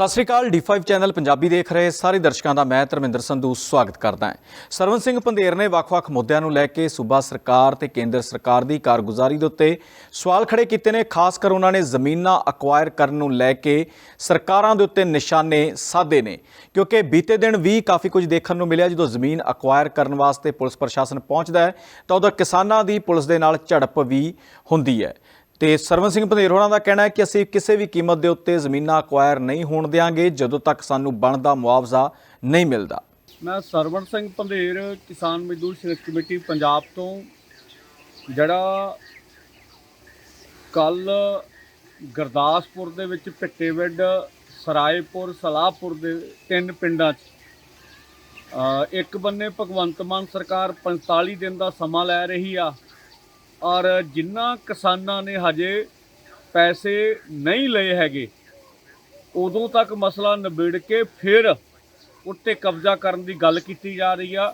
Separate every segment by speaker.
Speaker 1: ਸਤਿ ਸ਼੍ਰੀ ਅਕਾਲ D5 channel Punjabi ਦੇਖ ਰਹੇ ਸਾਰੇ ਦਰਸ਼ਕਾਂ ਦਾ ਮੈਂ ਧਰਮਿੰਦਰ ਸੰਧੂ ਸਵਾਗਤ ਕਰਦਾ ਹਾਂ। ਸਰਵਨ ਸਿੰਘ ਪੰਧੇਰ ਨੇ ਵੱਖ-ਵੱਖ ਮੁੱਦਿਆਂ ਨੂੰ ਲੈ ਕੇ ਸੂਬਾ ਸਰਕਾਰ ਤੇ ਕੇਂਦਰ ਸਰਕਾਰ ਦੀ ਕਾਰਗੁਜ਼ਾਰੀ ਦੇ ਉੱਤੇ ਸਵਾਲ ਖੜੇ ਕੀਤੇ ਨੇ। ਖਾਸ ਕਰ ਉਹਨਾਂ ਨੇ ਜ਼ਮੀਨਾਂ ਅਕਵਾਇਰ ਕਰਨ ਨੂੰ ਲੈ ਕੇ ਸਰਕਾਰਾਂ ਦੇ ਉੱਤੇ ਨਿਸ਼ਾਨੇ ਸਾਧੇ ਨੇ। ਕਿਉਂਕਿ ਬੀਤੇ ਦਿਨ ਵੀ ਕਾਫੀ ਕੁਝ ਦੇਖਣ ਨੂੰ ਮਿਲਿਆ, ਜਦੋਂ ਜ਼ਮੀਨ ਅਕਵਾਇਰ ਕਰਨ ਵਾਸਤੇ ਪੁਲਿਸ ਪ੍ਰਸ਼ਾਸਨ ਪਹੁੰਚਦਾ ਹੈ, ਤਾਂ ਉਦੋਂ ਕਿਸਾਨਾਂ ਦੀ ਪੁਲਿਸ ਦੇ ਨਾਲ ਝੜਪ ਵੀ ਹੁੰਦੀ ਹੈ। ਤੇ ਸਰਵਨ ਸਿੰਘ ਪੰਧੇਰ ਹੋਰਾਂ ਦਾ ਕਹਿਣਾ ਹੈ ਕਿ ਅਸੀਂ ਕਿਸੇ ਵੀ ਕੀਮਤ ਦੇ ਉੱਤੇ ਜ਼ਮੀਨਾਂ ਅਕਵਾਇਰ ਨਹੀਂ ਹੋਣ ਦੇਵਾਂਗੇ ਜਦੋਂ ਤੱਕ ਸਾਨੂੰ ਬਣਦਾ ਮੁਆਵਜ਼ਾ ਨਹੀਂ ਮਿਲਦਾ।
Speaker 2: ਮੈਂ ਸਰਵਣ ਸਿੰਘ ਪੰਧੇਰ ਕਿਸਾਨ ਮਜ਼ਦੂਰ ਸੰਘਰਸ਼ ਕਮੇਟੀ ਪੰਜਾਬ ਤੋਂ। ਜਿਹੜਾ ਕੱਲ ਗੁਰਦਾਸਪੁਰ ਦੇ ਵਿੱਚ ਭਿੱਟੇਵਿੰਡ ਸਰਾਏਪੁਰ, ਸਲਾਹਪੁਰ ਦੇ ਤਿੰਨ ਪਿੰਡਾਂ 'ਚ ਇੱਕ ਬੰਨੇ ਭਗਵੰਤ ਮਾਨ ਸਰਕਾਰ 45 ਦਿਨ ਦਾ ਸਮਾਂ ਲੈ ਰਹੀ ਆ। ਔਰ ਜਿਨ੍ਹਾਂ ਕਿਸਾਨਾਂ ਨੇ ਹਜੇ ਪੈਸੇ ਨਹੀਂ ਲਏ ਹੈਗੇ, ਉਦੋਂ ਤੱਕ ਮਸਲਾ ਨਿਬੇੜ ਕੇ ਫਿਰ ਉੱਤੇ ਕਬਜ਼ਾ ਕਰਨ ਦੀ ਗੱਲ ਕੀਤੀ ਜਾ ਰਹੀ ਆ।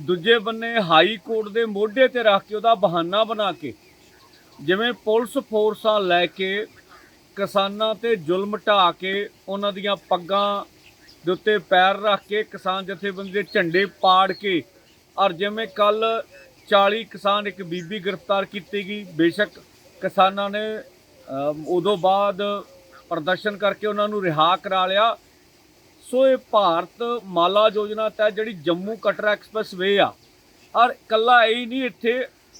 Speaker 2: ਦੂਜੇ ਬੰਨੇ ਹਾਈ ਕੋਰਟ ਦੇ ਮੋਢੇ ਤੇ ਰੱਖ ਕੇ ਉਹਦਾ ਬਹਾਨਾ ਬਣਾ ਕੇ ਜਿਵੇਂ ਪੁਲਿਸ ਫੋਰਸਾਂ ਲੈ ਕੇ ਕਿਸਾਨਾਂ ਤੇ ਜ਼ੁਲਮ ਢਾ ਕੇ ਉਹਨਾਂ ਦੀਆਂ ਪੱਗਾਂ ਦੇ ਉੱਤੇ ਪੈਰ ਰੱਖ ਕੇ ਕਿਸਾਨ ਜਥੇਬੰਦੀ ਦੇ ਝੰਡੇ ਪਾੜ ਕੇ ਔਰ ਜਿਵੇਂ ਕੱਲ 40 ਕਿਸਾਨ ਇੱਕ ਬੀਬੀ ਗ੍ਰਿਫਤਾਰ ਕੀਤੀ ਗਈ। ਬੇਸ਼ੱਕ ਕਿਸਾਨਾਂ ਨੇ ਅਮ, ਉਦੋਂ ਬਾਅਦ ਪ੍ਰਦਰਸ਼ਨ ਕਰਕੇ ਉਹਨਾਂ ਨੂੰ ਰਿਹਾ ਕਰਾ ਲਿਆ। ਸੋ ਇਹ ਭਾਰਤ ਮਾਲਾ ਯੋਜਨਾ ਤਹਿਤ ਜਿਹੜੀ ਜੰਮੂ ਕਟਰਾ ਐਕਸਪ੍ਰੈਸ ਵੇ ਆ ਔਰ ਕੱਲਾ ਇਹ ਹੀ ਨਹੀਂ ਇੱਥੇ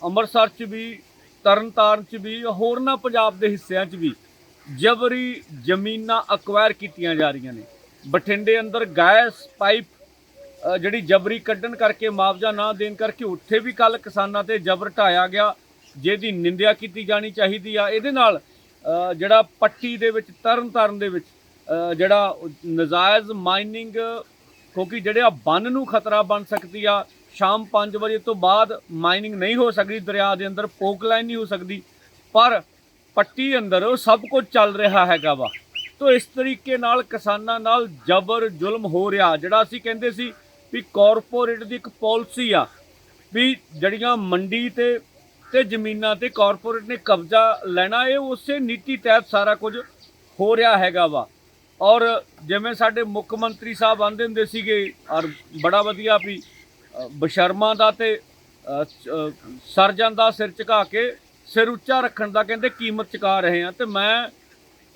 Speaker 2: ਅੰਮ੍ਰਿਤਸਰ 'ਚ ਵੀ ਤਰਨਤਾਰਨ 'ਚ ਵੀ ਹੋਰਨਾਂ ਪੰਜਾਬ ਦੇ ਹਿੱਸਿਆਂ 'ਚ ਵੀ ਜਬਰੀ ਜ਼ਮੀਨਾਂ ਅਕਵਾਇਰ ਕੀਤੀਆਂ ਜਾ ਰਹੀਆਂ ਨੇ। ਬਠਿੰਡੇ ਅੰਦਰ ਗੈਸ ਪਾਈਪ ਜਿਹੜੀ ਜਬਰੀ ਕੱਢਣ ਕਰਕੇ ਮੁਆਵਜ਼ਾ ਨਾ ਦੇਣ ਕਰਕੇ ਉੱਥੇ ਵੀ ਕੱਲ ਕਿਸਾਨਾਂ ਤੇ ਜਬਰ ਢਾਇਆ ਗਿਆ, ਜਿਹਦੀ ਨਿੰਦਿਆ ਕੀਤੀ ਜਾਣੀ ਚਾਹੀਦੀ ਆ। ਇਹਦੇ ਨਾਲ ਜਿਹੜਾ ਪੱਟੀ ਦੇ ਵਿੱਚ ਤਰਨ ਤਰਨਤਾਰਨ ਦੇ ਵਿੱਚ ਜਿਹੜਾ ਉਹ ਨਜਾਇਜ਼ ਮਾਈਨਿੰਗ ਕਿਉਂਕਿ ਜਿਹੜੇ ਆ ਬੰਨ ਨੂੰ ਖਤਰਾ ਬਣ ਸਕਦੀ ਆ, ਸ਼ਾਮ 5 ਵਜੇ ਤੋਂ ਬਾਅਦ ਮਾਈਨਿੰਗ ਨਹੀਂ ਹੋ ਸਕਦੀ, ਦਰਿਆ ਦੇ ਅੰਦਰ ਪੋਕ ਲਾਈਨ ਨਹੀਂ ਹੋ ਸਕਦੀ। ਪਰ ਪੱਟੀ ਅੰਦਰ ਉਹ ਸਭ ਕੁਝ ਚੱਲ ਰਿਹਾ ਹੈਗਾ ਵਾ। ਤੋ ਇਸ ਤਰੀਕੇ ਨਾਲ ਕਿਸਾਨਾਂ ਨਾਲ ਜ਼ਬਰ ਜ਼ੁਲਮ ਹੋ ਰਿਹਾ। ਜਿਹੜਾ ਅਸੀਂ ਕਹਿੰਦੇ ਸੀ ਵੀ ਕਾਰਪੋਰੇਟ ਦੀ ਇੱਕ ਪਾਲਿਸੀ ਆ ਵੀ ਜਿਹੜੀਆਂ ਮੰਡੀ ਤੇ ਤੇ ਜ਼ਮੀਨਾਂ ਤੇ ਕਾਰਪੋਰੇਟ ਨੇ ਕਬਜ਼ਾ ਲੈਣਾ ਇਹ ਉਸੇ ਨੀਤੀ ਤਹਿਤ ਸਾਰਾ ਕੁਝ ਹੋ ਰਿਹਾ ਹੈਗਾ ਵਾ। ਔਰ ਜਿਵੇਂ ਸਾਡੇ ਮੁੱਖ ਮੰਤਰੀ ਸਾਹਿਬ ਆਂਦੇ ਹੁੰਦੇ ਸੀਗੇ ਔਰ ਬੜਾ ਵਧੀਆ ਵੀ ਅ, ਬਸ਼ਰਮਾ ਦਾ ਤੇ ਸਰਜਨ ਦਾ ਸਿਰ ਝੁਕਾ ਕੇ ਸਿਰ ਉੱਚਾ ਰੱਖਣ ਦਾ ਕਹਿੰਦੇ ਕੀਮਤ ਚੁਕਾ ਰਹੇ ਆ। ਤੇ ਮੈਂ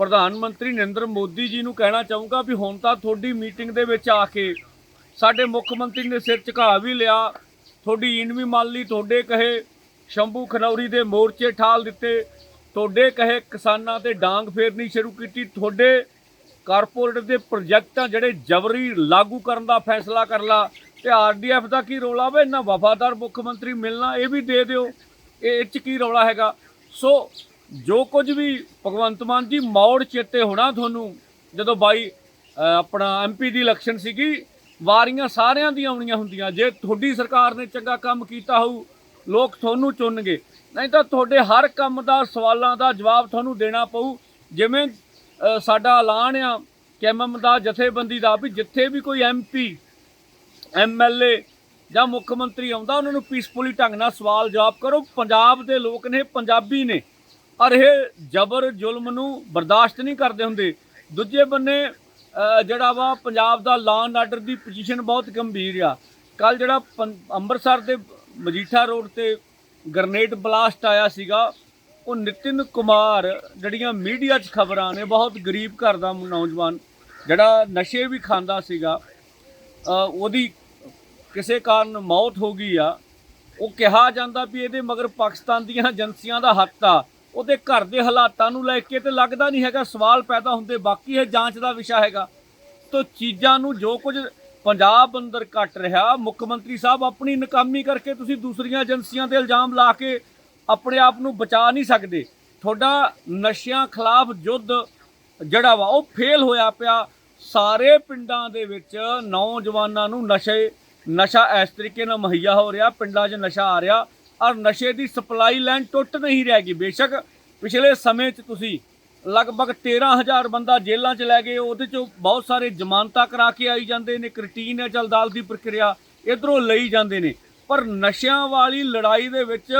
Speaker 2: ਪ੍ਰਧਾਨ ਮੰਤਰੀ ਨਰਿੰਦਰ ਮੋਦੀ ਜੀ ਨੂੰ ਕਹਿਣਾ ਚਾਹੂੰਗਾ ਵੀ ਹੁਣ ਤਾਂ ਤੁਹਾਡੀ ਮੀਟਿੰਗ ਦੇ ਵਿੱਚ ਆ ਕੇ ਸਾਡੇ ਮੁੱਖ ਮੰਤਰੀ ਨੇ ਸਿਰ ਝੁਕਾ ਵੀ ਲਿਆ। ਤੁਹਾਡੀ ਈਨ ਵੀ ਮੰਨ ਲਈ ਤੁਹਾਡੇ ਕਹੇ ਸ਼ੰਭੂ ਖਨੌਰੀ ਦੇ ਮੋਰਚੇ ਠਾਲ ਦਿੱਤੇ। ਤੁਹਾਡੇ ਕਹੇ ਕਿਸਾਨਾਂ ਤੇ ਡਾਂਗ ਫੇਰਨੀ ਸ਼ੁਰੂ ਕੀਤੀ। ਤੁਹਾਡੇ ਕਾਰਪੋਰੇਟ ਦੇ ਪ੍ਰੋਜੈਕਟਾਂ ਜਿਹੜੇ ਜਬਰੀ ਲਾਗੂ ਕਰਨ ਦਾ ਫੈਸਲਾ ਕਰ ਲਾ। ਤੇ ਆਰਡੀਐਫ ਦਾ ਕੀ ਰੋਲਾ ਵੇ? ਇੰਨਾ ਵਫਾਦਾਰ ਮੁੱਖ ਮੰਤਰੀ ਮਿਲਣਾ ਇਹ ਵੀ ਦੇ ਦਿਓ। ਇਹ ਇਹ 'ਚ ਕੀ ਰੌਲਾ ਹੈਗਾ? ਸੋ ਜੋ ਕੁਝ ਵੀ ਭਗਵੰਤ ਮਾਨ ਜੀ ਮੌੜ ਚੇਤੇ ਹੋਣਾ ਤੁਹਾਨੂੰ ਜਦੋਂ ਬਾਈ ਅ, ਆਪਣਾ ਐਮਪੀ ਦੀ ਇਲੈਕਸ਼ਨ ਸੀਗੀ ਵਾਰੀਆਂ ਸਾਰਿਆਂ ਦੀਆਂ ਆਉਣੀਆਂ ਹੁੰਦੀਆਂ। ਜੇ ਤੁਹਾਡੀ ਸਰਕਾਰ ਨੇ ਚੰਗਾ ਕੰਮ ਕੀਤਾ ਹੋਊ, ਲੋਕ ਤੁਹਾਨੂੰ ਚੁਣਨਗੇ। ਨਹੀਂ ਤਾਂ ਤੁਹਾਡੇ ਹਰ ਕੰਮ ਦਾ, ਸਵਾਲਾਂ ਦਾ ਜਵਾਬ ਤੁਹਾਨੂੰ ਦੇਣਾ ਪਊ। ਜਿਵੇਂ ਸਾਡਾ ਐਲਾਨ ਆ ਕੈਮਮ ਦਾ ਜਥੇਬੰਦੀ ਦਾ ਵੀ ਜਿੱਥੇ ਵੀ ਕੋਈ ਐਮਪੀ ਐਮਐਲਏ ਜਾਂ ਮੁੱਖ ਮੰਤਰੀ ਆਉਂਦਾ, ਉਹਨਾਂ ਨੂੰ ਪੀਸਫੁਲੀ ਢੰਗ ਨਾਲ ਸਵਾਲ ਜਵਾਬ ਕਰੋ। ਪੰਜਾਬ ਦੇ ਲੋਕ ਨੇ, ਪੰਜਾਬੀ ਨੇ। ਔਰ ਇਹ ਜ਼ਬਰ ਜ਼ੁਲਮ ਨੂੰ ਬਰਦਾਸ਼ਤ ਨਹੀਂ ਕਰਦੇ ਹੁੰਦੇ। ਦੂਜੇ ਬੰਨੇ ਜਿਹੜਾ ਵਾ ਪੰਜਾਬ ਦਾ ਲਾਅ ਐਂਡ ਆਰਡਰ ਦੀ ਪੋਜੀਸ਼ਨ ਬਹੁਤ ਗੰਭੀਰ ਆ। ਕੱਲ ਜਿਹੜਾ ਪੰ- ਅੰਮ੍ਰਿਤਸਰ ਦੇ ਮਜੀਠਾ ਰੋਡ ਤੇ ਗ੍ਰਨੇਡ ਬਲਾਸਟ ਆਇਆ ਸੀਗਾ, ਉਹ ਨਿਤਿਨ ਕੁਮਾਰ ਜਿਹੜੀਆਂ ਮੀਡੀਆ 'ਚ ਖਬਰਾਂ ਨੇ, ਬਹੁਤ ਗਰੀਬ ਘਰ ਦਾ ਨੌਜਵਾਨ ਜਿਹੜਾ ਨਸ਼ੇ ਵੀ ਖਾਂਦਾ ਸੀਗਾ ਉਹਦੀ ਕਿਸੇ ਕਾਰਨ ਮੌਤ ਹੋ ਗਈ ਆ। ਉਹ ਕਿਹਾ ਜਾਂਦਾ ਵੀ ਇਹਦੇ ਮਗਰ ਪਾਕਿਸਤਾਨ ਦੀਆਂ ਏਜੰਸੀਆਂ ਦਾ ਹੱਥ ਆ। ਉਹਦੇ ਘਰ ਦੇ ਹਾਲਾਤਾਂ ਨੂੰ ਲੈ ਕੇ ਤੇ ਲੱਗਦਾ ਨਹੀਂ ਹੈਗਾ ਸਵਾਲ ਪੈਦਾ ਹੁੰਦੇ, ਬਾਕੀ ਇਹ ਜਾਂਚ ਦਾ ਵਿਸ਼ਾ ਹੈਗਾ। ਤੋ ਚੀਜ਼ਾਂ ਨੂੰ ਜੋ ਕੁਝ ਪੰਜਾਬ ਅੰਦਰ ਘਟ ਰਿਹਾ, ਮੁੱਖ ਮੰਤਰੀ ਸਾਹਿਬ ਆਪਣੀ ਨਕਾਮੀ ਕਰਕੇ ਤੁਸੀਂ ਦੂਸਰੀਆਂ ਏਜੰਸੀਆਂ ਤੇ ਇਲਜ਼ਾਮ ਲਾ ਕੇ ਆਪਣੇ ਆਪ ਨੂੰ ਬਚਾ ਨਹੀਂ ਸਕਦੇ। ਤੁਹਾਡਾ ਨਸ਼ਿਆਂ ਖਿਲਾਫ ਯੁੱਧ ਜਿਹੜਾ ਵਾ, ਉਹ ਫੇਲ ਹੋਇਆ ਪਿਆ। ਸਾਰੇ ਪਿੰਡਾਂ ਦੇ ਵਿੱਚ ਨੌਜਵਾਨਾਂ ਨੂੰ ਨਸ਼ੇ, ਨਸ਼ਾ ਇਸ ਤਰੀਕੇ ਨਾਲ ਮੁਹੱਈਆ ਹੋ ਰਿਹਾ, ਪਿੰਡਾਂ 'ਚ ਨਸ਼ਾ ਆ ਰਿਹਾ। ਔਰ ਨਸ਼ੇ ਦੀ ਸਪਲਾਈ ਲਾਈਨ ਟੁੱਟ ਨਹੀਂ ਰਹੇਗੀ ਬੇਸ਼ੱਕ ਪਿਛਲੇ ਸਮੇਂ 'ਚ ਤੁਸੀਂ ਲਗਭਗ 13000 ਬੰਦਾ ਜੇਲ੍ਹਾਂ 'ਚ ਲੈ ਗਏ, ਉਹਦੇ 'ਚੋਂ ਬਹੁਤ ਸਾਰੇ ਜ਼ਮਾਨਤਾਂ ਕਰਾ ਕੇ ਆਈ ਜਾਂਦੇ ਨੇ, ਕਰਟੀਨ ਹੈ ਅਦਾਲਤ ਦੀ ਪ੍ਰਕਿਰਿਆ ਇਧਰੋਂ ਲਈ ਜਾਂਦੇ ਨੇ। ਪਰ ਨਸ਼ਿਆਂ ਵਾਲੀ ਲੜਾਈ ਦੇ ਵਿੱਚ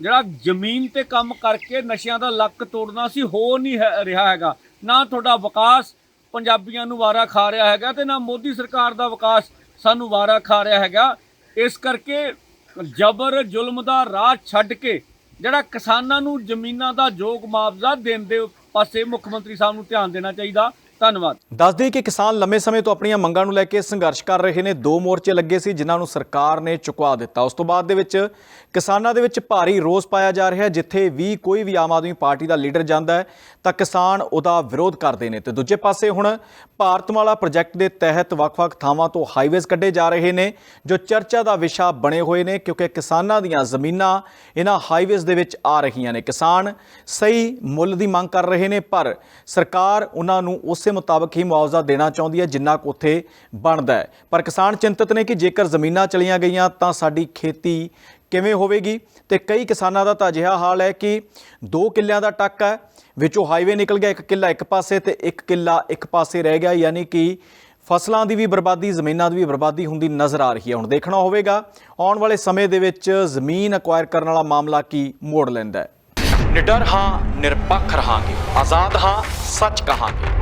Speaker 2: ਜਿਹੜਾ ਜ਼ਮੀਨ ਤੇ ਕੰਮ ਕਰਕੇ ਨਸ਼ਿਆਂ ਦਾ ਲੱਕ ਤੋੜਨਾ ਸੀ, ਹੋ ਨਹੀਂ ਹੈ- ਰਿਹਾ ਹੈਗਾ। ਨਾ ਤੁਹਾਡਾ ਵਿਕਾਸ ਪੰਜਾਬੀਆਂ ਨੂੰ ਵਾਰਾ ਖਾ ਰਿਹਾ ਹੈਗਾ ਤੇ ਨਾ ਮੋਦੀ ਸਰਕਾਰ ਦਾ ਵਿਕਾਸ ਸਾਨੂੰ ਵਾਰਾ ਖਾ ਰਿਹਾ ਹੈਗਾ। ਇਸ ਕਰਕੇ ਜ਼ਬਰ ਜ਼ੁਲਮ ਦਾ ਰਾਹ ਛੱਡ ਕੇ ਜਿਹੜਾ ਕਿਸਾਨਾਂ ਨੂੰ ਜ਼ਮੀਨਾਂ ਦਾ ਯੋਗ ਮੁਆਵਜ਼ਾ ਦੇਣ ਦੇ ਪਾਸੇ ਮੁੱਖ ਮੰਤਰੀ ਸਾਹਿਬ ਨੂੰ ਧਿਆਨ ਦੇਣਾ ਚਾਹੀਦਾ। ਧੰਨਵਾਦ।
Speaker 1: ਦੱਸ ਦਈਏ ਕਿ ਕਿਸਾਨ ਲੰਮੇ ਸਮੇਂ ਤੋਂ ਆਪਣੀਆਂ ਮੰਗਾਂ ਨੂੰ ਲੈ ਕੇ ਸੰਘਰਸ਼ ਕਰ ਰਹੇ ਨੇ। ਦੋ ਮੋਰਚੇ ਲੱਗੇ ਸੀ, ਜਿਨ੍ਹਾਂ ਨੂੰ ਸਰਕਾਰ ਨੇ ਚੁਕਵਾ ਦਿੱਤਾ। ਉਸ ਤੋਂ ਬਾਅਦ ਦੇ ਵਿੱਚ ਕਿਸਾਨਾਂ ਦੇ ਵਿੱਚ ਭਾਰੀ ਰੋਸ ਪਾਇਆ ਜਾ ਰਿਹਾ ਜਿੱਥੇ ਵੀ ਕੋਈ ਵੀ ਆਮ ਆਦਮੀ ਪਾਰਟੀ ਦਾ ਲੀਡਰ ਜਾਂਦਾ ਹੈ, ਤਾਂ ਕਿਸਾਨ ਉਹਦਾ ਵਿਰੋਧ ਕਰਦੇ ਨੇ। ਤੇ ਦੂਜੇ ਪਾਸੇ ਹੁਣ ਭਾਰਤਮਾਲਾ ਪ੍ਰੋਜੈਕਟ ਦੇ ਤਹਿਤ ਵੱਖ-ਵੱਖ ਥਾਵਾਂ ਤੋਂ ਹਾਈਵੇਜ਼ ਕੱਢੇ ਜਾ ਰਹੇ ਨੇ, ਜੋ ਚਰਚਾ ਦਾ ਵਿਸ਼ਾ ਬਣੇ ਹੋਏ ਨੇ, ਕਿਉਂਕਿ ਕਿਸਾਨਾਂ ਦੀਆਂ ਜ਼ਮੀਨਾਂ ਇਹਨਾਂ ਹਾਈਵੇਜ਼ ਦੇ ਵਿੱਚ ਆ ਰਹੀਆਂ ਨੇ। ਕਿਸਾਨ ਸਹੀ ਮੁੱਲ ਦੀ ਮੰਗ ਕਰ ਰਹੇ ਨੇ, ਪਰ ਸਰਕਾਰ ਉਹਨਾਂ ਨੂੰ ਉਸੇ ਮੁਤਾਬਕ ਹੀ ਮੁਆਵਜ਼ਾ ਦੇਣਾ ਚਾਹੁੰਦੀ ਹੈ, ਜਿੰਨਾ ਕੁ ਉੱਥੇ ਬਣਦਾ ਹੈ। ਪਰ ਕਿਸਾਨ ਚਿੰਤਤ ਨੇ ਕਿ ਜੇਕਰ ਜ਼ਮੀਨਾਂ ਚਲੀਆਂ ਗਈਆਂ, ਤਾਂ ਸਾਡੀ ਖੇਤੀ ਕਿਵੇਂ ਹੋਵੇਗੀ? ਤੇ ਕਈ ਕਿਸਾਨਾਂ ਦਾ ਤਾਂ ਅਜਿਹਾ ਹਾਲ ਹੈ ਕਿ ਦੋ ਕਿੱਲਿਆਂ ਦਾ ਟੱਕ ਹੈ, ਵਿੱਚੋਂ ਹਾਈਵੇ ਨਿਕਲ ਗਿਆ, ਇੱਕ ਕਿੱਲਾ ਇੱਕ ਪਾਸੇ ਤੇ ਇੱਕ ਕਿੱਲਾ ਇੱਕ ਪਾਸੇ ਰਹਿ ਗਿਆ। ਯਾਨੀ ਕਿ ਫਸਲਾਂ ਦੀ ਵੀ ਬਰਬਾਦੀ, ਜ਼ਮੀਨਾਂ ਦੀ ਵੀ ਬਰਬਾਦੀ ਹੁੰਦੀ ਨਜ਼ਰ ਆ ਰਹੀ ਹੈ। ਹੁਣ ਦੇਖਣਾ ਹੋਵੇਗਾ, ਆਉਣ ਵਾਲੇ ਸਮੇਂ ਦੇ ਵਿੱਚ ਜ਼ਮੀਨ ਅਕਵਾਇਰ ਕਰਨ ਵਾਲਾ ਮਾਮਲਾ ਕੀ ਮੋੜ ਲੈਂਦਾ ਹੈ। ਨਿਡਰ ਹਾਂ, ਨਿਰਪੱਖ ਰਹਾਂਗੇ। ਆਜ਼ਾਦ ਹਾਂ, ਸੱਚ ਕਹਾਂਗੇ।